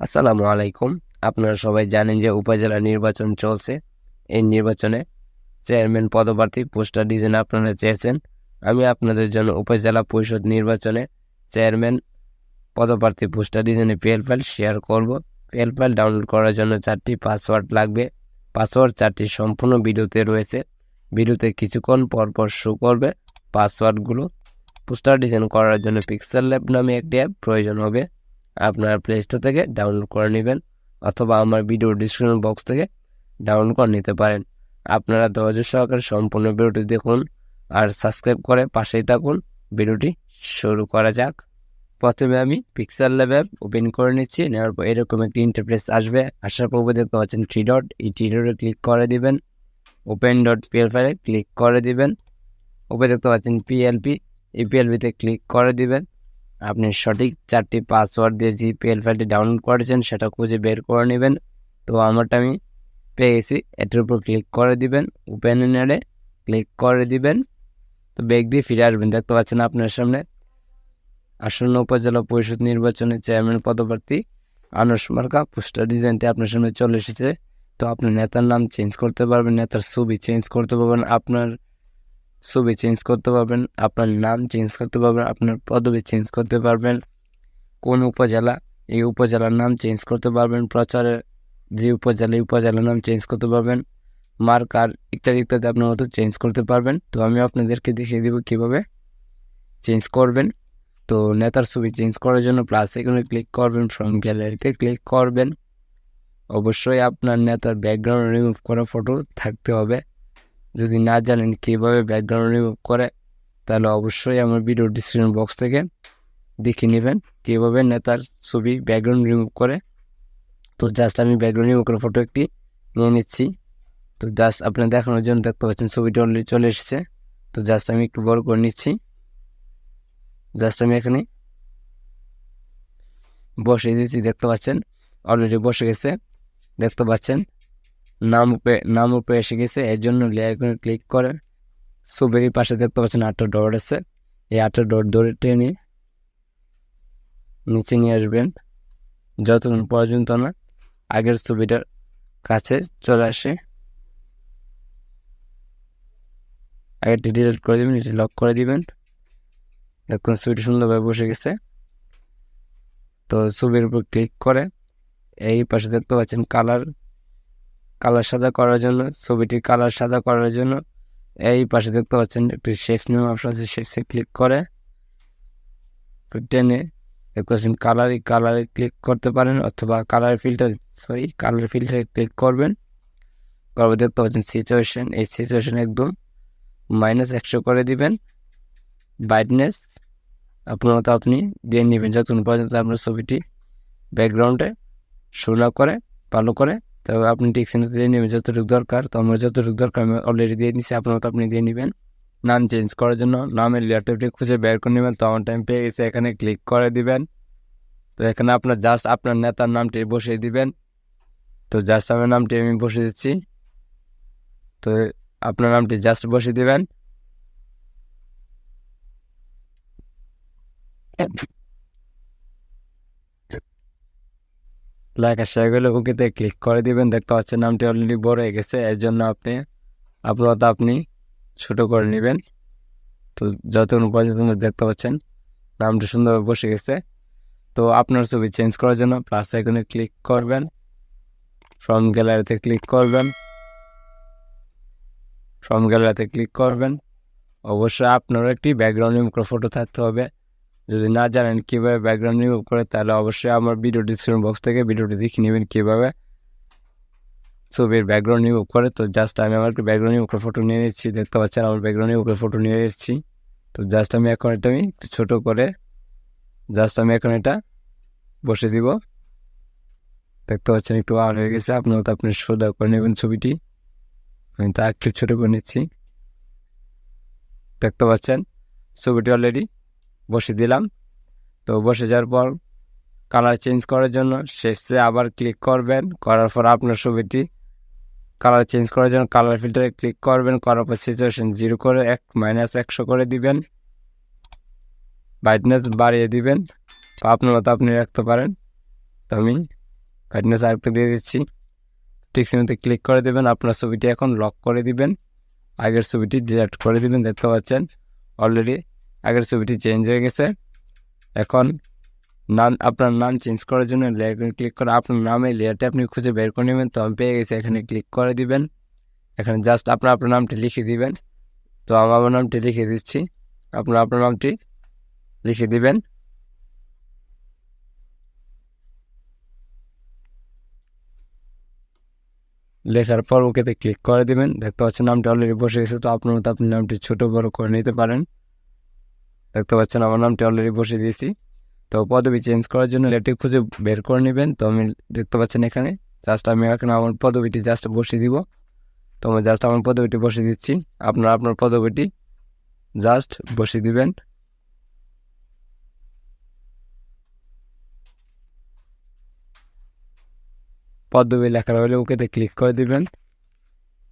আসসালামু আলাইকুম। আপনারা সবাই জানেন যে উপজেলা নির্বাচন চলছে। এই নির্বাচনে চেয়ারম্যান পদপ্রার্থী, পোস্টার ডিজাইন আপনারা চেয়েছেন। আমি আপনাদের জন্য উপজেলা পরিষদ নির্বাচনে চেয়ারম্যান, পদপ্রার্থী, পোস্টার ডিজাইনে পিএল ফাইল শেয়ার করব। পিএল ফাইল ডাউনলোড করার জন্য চারটি পাসওয়ার্ড লাগবে। পাসওয়ার্ড চারটি সম্পূর্ণ ভিডিওতে রয়েছে। ভিডিওতে কিছুক্ষণ পর পর শো করবে। পাসওয়ার্ডগুলো পোস্টার ডিজাইন করার জন্য পিক্সেল ল্যাব নামে একটি অ্যাপ প্রয়োজন হবে। আপনারা প্লে স্টোর থেকে ডাউনলোড করে নেবেন অথবা আমার ভিডিও ডিসক্রিপশন বক্স থেকে ডাউনলোড করে নিতে পারেন। আপনারা ধৈর্য সহকারে সম্পূর্ণ ভিডিওটি দেখুন আর সাবস্ক্রাইব করে পাশেই থাকুন। ভিডিওটি শুরু করা যাক। প্রথমে আমি পিক্সেল ল্যাব ওপেন করে নিচ্ছি, নেওয়ার পর এরকম একটি ইন্টারফেস আসবে। আসার পর উপরে দেখতে পাচ্ছেন থ্রি ডট এই থ্রি ডটে ক্লিক করে দিবেন। ওপেন ডট পিএল ফাইলে ক্লিক করে দিবেন। উপরে দেখতে পাচ্ছেন পিএলপি এই পিএলপিতে ক্লিক করে দিবেন। আপনি সঠিক চারটি পাসওয়ার্ড দিয়ে যে পিএল ফাইলটি ডাউনলোড করেছেন, সেটা খুঁজে বের করে নেবেন। তো আমারটা আমি পেয়ে গেছি। এটার উপর ক্লিক করে দিবেন। ওপেন এনারে ক্লিক করে দিবেন। তো ব্যাগ দিয়ে ফিরে আসবেন। দেখতে পাচ্ছেন আপনার সামনে আসন্ন উপজেলা পরিষদ নির্বাচনে চেয়ারম্যান পদপ্রার্থী আনস মার্কা। পোস্টার ডিজাইনটি আপনার সামনে চলে এসেছে। তো আপনি নেতার নাম চেঞ্জ করতে পারবেন, নেতার ছবি চেঞ্জ করতে পারবেন। আপনার ছবি চেঞ্জ করতে পারবেন, আপনার নাম চেঞ্জ করতে পারবেন, আপনার পদবি চেঞ্জ করতে পারবেন, কোন উপজেলা এই উপজেলার নাম চেঞ্জ করতে পারবেন প্রচারের যে উপজেলা, এই উপজেলার নাম চেঞ্জ করতে পারবেন মার্কার ইত্যাদি ইত্যাদি আপনার মতো চেঞ্জ করতে পারবেন। তো আমি আপনাদেরকে দেখিয়ে দেবো কীভাবে চেঞ্জ করবেন। তো নেতার ছবি চেঞ্জ করার জন্য প্লাস এখানে ক্লিক করবেন ফ্রম গ্যালারিতে ক্লিক করবেন। অবশ্যই আপনার নেতার ব্যাকগ্রাউন্ড রিমুভ করা ফটো থাকতে হবে। যদি না জানেন কীভাবে ব্যাকগ্রাউন্ড রিমুভ করে, তাহলে অবশ্যই আমার ভিডিও ডিসক্রিপশন বক্স থেকে দেখে নেবেন কীভাবে নেতার ছবি ব্যাকগ্রাউন্ড রিমুভ করে। তো জাস্ট আমি ব্যাকগ্রাউন্ড রিমুভ করে ফটো একটি নিয়ে নিচ্ছি। তো জাস্ট আপনার দেখানোর জন্য দেখতে পাচ্ছেন ছবিটা অলরেডি চলে এসেছে। তো জাস্ট আমি একটু বড় করে নিচ্ছি। জাস্ট আমি এখানে বসে দিয়েছি দেখতে পাচ্ছেন? অলরেডি বসে গেছে, দেখতে পাচ্ছেন? নাম উপরে নাম উপরে এসে গেছে। এর জন্য লেয়ার করে ক্লিক করে। ছবির পাশে দেখতে পাচ্ছেন আটটা ডট আছে। এই আটটা ডট ধরে টেনে নিচে নিয়ে আসবেন। যতক্ষণ পর্যন্ত না আগের ছবিটার কাছে চলে আসে। আগেরটি ডিলিট করে দেবেন, এটি লক করে দিবেন। দেখুন ছবিটি সুন্দরভাবে বসে গেছে। তো ছবির উপর ক্লিক করে। এই পাশে দেখতে পাচ্ছেন কালার কালার সাদা করার জন্য, ছবিটির কালার সাদা করার জন্য। এই পাশে দেখতে পাচ্ছেন একটি শেফ নেম অপশন আছে ক্লিক করে টেনে দেখতে পাচ্ছেন কালার কালারে ক্লিক করতে পারেন অথবা কালার ফিল্টার সরি কালার ফিল্টারে ক্লিক করবেন। করবে দেখতে পাচ্ছেন সিচুয়েশন এই সিচুয়েশন একদম মাইনাস একশো করে দিবেন। ব্রাইটনেস আপনার মতো আপনি দিয়ে নেবেন। যতক্ষণ পর্যন্ত আপনার ছবিটি ব্যাকগ্রাউন্ডে শো করে, ভালো করে তবে আপনি টিকসিনে দিয়ে নেবেন, যতটুকু দরকার। তো আমার যতটুকু দরকার, আমি অলরেডি দিয়ে নিচ্ছি আপনার মতো আপনি দিয়ে নেবেন। নাম চেঞ্জ করার জন্য নামের ল্যাপটপটি খুঁজে বের করে নেবেন। তো আমার টাইম পেয়ে গেছে, এখানে ক্লিক করে দিবেন। তো এখানে আপনার জাস্ট আপনার নেতার নামটি বসিয়ে দিবেন। তো জাস্ট আমার নামটি আমি বসে দিচ্ছি। তো আপনার নামটি জাস্ট বসিয়ে দিবেন। লেখা শেষ হলে ওকেতে ক্লিক করে দিবেন। দেখতে পাচ্ছেন নামটি অলরেডি বড় হয়ে গেছে। এর জন্য আপনি আপাতত আপনি ছোট করে নেবেন। তো যতক্ষণ পর্যন্ত দেখতে পাচ্ছেন নামটি সুন্দরভাবে বসে গেছে। তো আপনার ছবি চেঞ্জ করার জন্য প্লাস এখানে ক্লিক করবেন। ফ্রম গ্যালারিতে ক্লিক করবেন। ফ্রম গ্যালারিতে ক্লিক করবেন। অবশ্যই আপনারও একটি ব্যাকগ্রাউন্ড ফটো থাকতে হবে। যদি না জানেন কীভাবে ব্যাকগ্রাউন্ড রিমুভ করে, তাহলে অবশ্যই আমার ভিডিও ডিসক্রিপশন বক্স থেকে ভিডিওটি দেখে নেবেন কীভাবে ছবির ব্যাকগ্রাউন্ড রিমুভ করে। তো জাস্ট আমি আমার ব্যাকগ্রাউন্ড রিমুভ করে ফটো নিয়ে নিচ্ছি, দেখতে পাচ্ছেন আমার ব্যাকগ্রাউন্ড রিমুভ করে ফটো নিয়ে এসেছি। তো জাস্ট আমি এখন এটা আমি একটু ছোটো করে জাস্ট আমি এখন এটা বসে দিব। দেখতে পাচ্ছেন একটু আর হয়ে গেছে, আপনার তো আপনি সোজা করে নেবেন ছবিটি। আমি তা একটু ছোটো করে নিচ্ছি। দেখতে পাচ্ছেন, ছবিটি অলরেডি বসে দিলাম। তো বসে যাওয়ার পর কালার চেঞ্জ করার জন্য শেষে আবার ক্লিক করবেন। করার পর আপনার ছবিটি কালার চেঞ্জ করার জন্য কালার ফিল্টারে ক্লিক করবেন। করার পর সিচুয়েশন জিরো করে এক মাইনাস একশো করে দিবেন। ব্রাইটনেস বাড়িয়ে দিবেন। বা আপনার মতো আপনি রাখতে পারেন। তো আমি ব্রাইটনেস আরেকটু দিয়ে দিচ্ছি। ঠিক সিমেতে ক্লিক করে দেবেন। আপনার ছবিটি এখন লক করে দিবেন। আগের ছবিটি ডিলেট করে দিবেন। দেখতে পাচ্ছেন? অলরেডি আগের ছবিটি চেঞ্জ হয়ে গেছে। এখন নাম, আপনার নাম চেঞ্জ করার জন্য লেয়ার ক্লিক করে আপনার নামে লেয়ারটা আপনি খুঁজে বের করে নেবেন। তো আমি পেয়ে গেছি, এখানে ক্লিক করে দিবেন। এখানে জাস্ট আপনার আপনার নামটি লিখে দিবেন। তো আমি আমার নামটি লিখে দিচ্ছি। আপনার আপনার নামটি লিখে দিবেন। লেখার পর ওকেতে ক্লিক করে দিবেন। দেখতে পাচ্ছেন নামটি অলরেডি বসে গেছে, তো আপনার মতো আপনি নামটি ছোটো বড় করে নিতে পারেন। দেখতে পাচ্ছেন আমার নামটি অলরেডি বসে দিয়েছি। তো পদবি চেঞ্জ করার জন্য লেটি খুঁজে বের করে নেবেন। তো আমি দেখতে পাচ্ছেন এখানে জাস্ট আমি এখন আমার পদবিটি জাস্ট বসিয়ে দিব। তো আমি জাস্ট আমার পদবিটি বসিয়ে দিচ্ছি। আপনার আপনার পদবিটি জাস্ট বসিয়ে দিবেন। পদবি লেখার হলে ওকেতে ক্লিক করে দিবেন।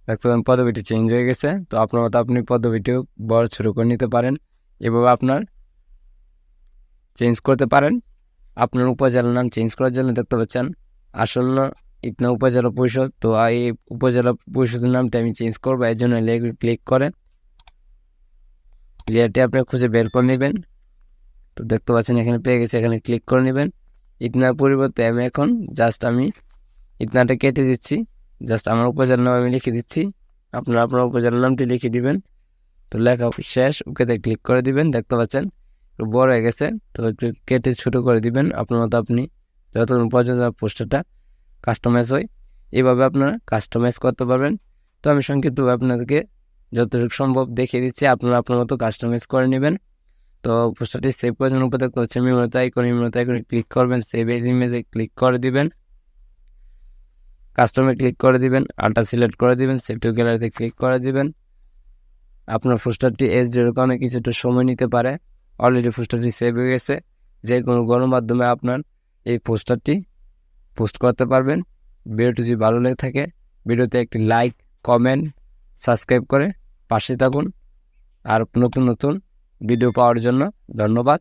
দেখতে পাবেন পদবিটি চেঞ্জ হয়ে গেছে। তো আপনার মতো আপনি পদবিটিও বড় শুরু করে নিতে পারেন। এভাবে আপনার চেঞ্জ করতে পারেন। আপনার উপজেলার নাম চেঞ্জ করার জন্য দেখতে পাচ্ছেন আসল না ইতনা উপজেলা পরিষদ, তো এই উপজেলা পরিষদের নামটা আমি চেঞ্জ করব, এর জন্য ক্লিক করে। লেয়ারটি আপনি খুঁজে বের করে নেবেন। তো দেখতে পাচ্ছেন এখানে পেয়ে গেছে, এখানে ক্লিক করে নেবেন। ইতনার পরিবর্তে আমি এখন জাস্ট আমি ইতনাটা কেটে দিচ্ছি। জাস্ট আমার উপজেলার নাম আমি লিখে দিচ্ছি। আপনার আপনার উপজেলার নামটি লিখে দিবেন। তো লেখা শেষ ওকেতে ক্লিক করে দিবেন, দেখতে পাচ্ছেন? বড় হয়ে গেছে, তো একটু কেটে ছোটো করে দিবেন। আপনার মতো আপনি যতক্ষণ পর্যন্ত পোস্টারটা কাস্টমাইজ হয় এইভাবে আপনারা কাস্টমাইজ করতে পারবেন। তো আমি সংক্ষিপ্তভাবে আপনাদেরকে যতটুকু সম্ভব দেখিয়ে দিচ্ছি, আপনারা আপনার মতো কাস্টমাইজ করে নেবেন। তো পোস্টারটি সেভ করার জন্য উপরে দেখতে পাচ্ছেন মেমোতে আইকন মেমোতে আইকনে ক্লিক করবেন সেভ এজ ইমেজে ক্লিক করে দিবেন। কাস্টমে ক্লিক করে দিবেন আলটা সিলেক্ট করে দিবেন সেভ টু গ্যালারিতে ক্লিক করে দিবেন। আপনার পোস্টারটি এস ডির কারণে কিছুটা সময় নিতে পারে। অলরেডি পোস্টারটি সেভ হয়ে গেছে। যে কোনো গণমাধ্যমে আপনার এই পোস্টারটি পোস্ট করতে পারবেন। ভিডিওটি যদি ভালো লেগে থাকে, ভিডিওতে একটি লাইক কমেন্ট সাবস্ক্রাইব করে পাশে থাকুন। আর নতুন নতুন ভিডিও পাওয়ার জন্য ধন্যবাদ।